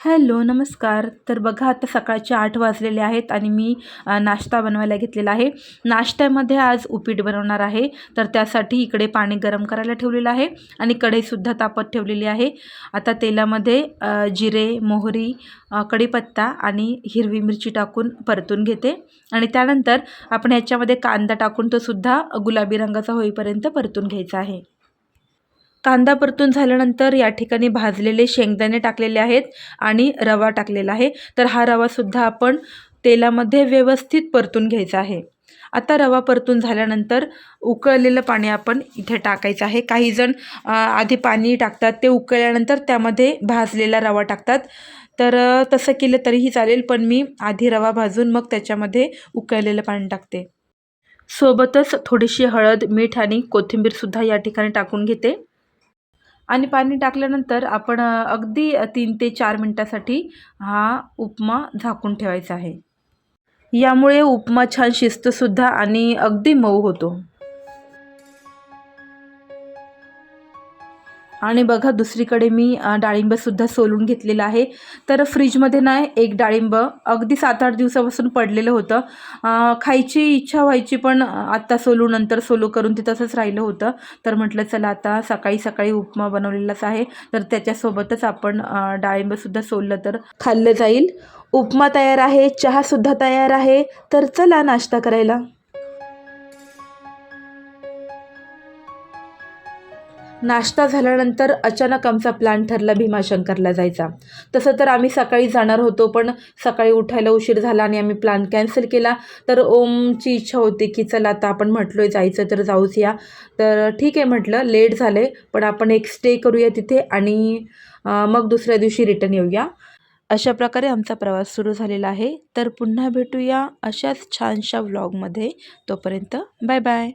Hello नमस्कार. तर बघा आता सकाळचे आठ वाजलेले आहेत आणि मी नाश्ता बनवायला घेतलेला आहे. नाश्त्यामध्ये आज उपीट बनवणार आहे. तर त्यासाठी इकडे पाणी गरम करायला ठेवलेलं आहे आणि कढईसुद्धा तापत ठेवलेली आहे. आता तेलामध्ये जिरे मोहरी कढीपत्ता आणि हिरवी मिरची टाकून परतून घेते. आणि त्यानंतर आपण ह्याच्यामध्ये कांदा टाकून तो सुद्धा गुलाबी रंगाचा होईपर्यंत परतून घ्यायचा आहे. कांदा परतून झाल्यानंतर या ठिकाणी भाजलेले शेंगदाणे टाकलेले आहेत आणि रवा टाकलेला आहे. तर हा रवासुद्धा आपण तेलामध्ये व्यवस्थित परतून घ्यायचा आहे. आता रवा परतून झाल्यानंतर उकळलेलं पाणी आपण इथे टाकायचं आहे. काही जण आधी पाणी टाकतात ते उकळल्यानंतर त्यामध्ये भाजलेला रवा टाकतात. तर तसं केलं तरीही चालेल पण मी आधी रवा भाजून मग त्याच्यामध्ये उकळलेलं पाणी टाकते. सोबतच थोडीशी हळद मीठ आणि कोथिंबीरसुद्धा या ठिकाणी टाकून घेते. आणि पाणी टाकल्यानंतर आपण अगदी तीन ते चार मिनटासाठी हा उपमा झाकून ठेवायचा आहे. यामुळे उपमा छान शिजतोसुद्धा आणि अगदी मऊ होतो. आणि बघा दुसरीकडे मी डाळिंबसुद्धा सोलून घेतलेलं आहे. तर फ्रीजमध्ये नाही एक डाळिंब अगदी सात आठ दिवसापासून पडलेलं होतं. खायची इच्छा व्हायची पण आत्ता सोलू नंतर सोलू करून ते तसंच राहिलं होतं. तर म्हटलं चला आता सकाळी सकाळी उपमा बनवलेलाच आहे. तर त्याच्यासोबतच आपण डाळिंबसुद्धा सोललं तर खाल्लं जाईल. उपमा तयार आहे चहासुद्धा तयार आहे. तर चला नाश्ता करायला. नाश्ता झाल्यानंतर अचानक आमचा प्लॅन ठरला भीमाशंकरला जायचा. तसं तर आम्ही सकाळी जाणार होतो पण सकाळी उठायला उशीर झाला आणि आम्ही प्लॅन कॅन्सल केला. तर ओमची इच्छा होती की चला आता आपण म्हटलो आहे जायचं तर जाऊच या तर ठीक आहे म्हटलं लेट झालं आहे पण आपण एक स्टे करूया तिथे आणि मग दुसऱ्या दिवशी रिटर्न येऊया. अशा प्रकारे आमचा प्रवास सुरू झालेला आहे. तर पुन्हा भेटूया अशाच छानशा व्लॉगमध्ये तोपर्यंत बाय बाय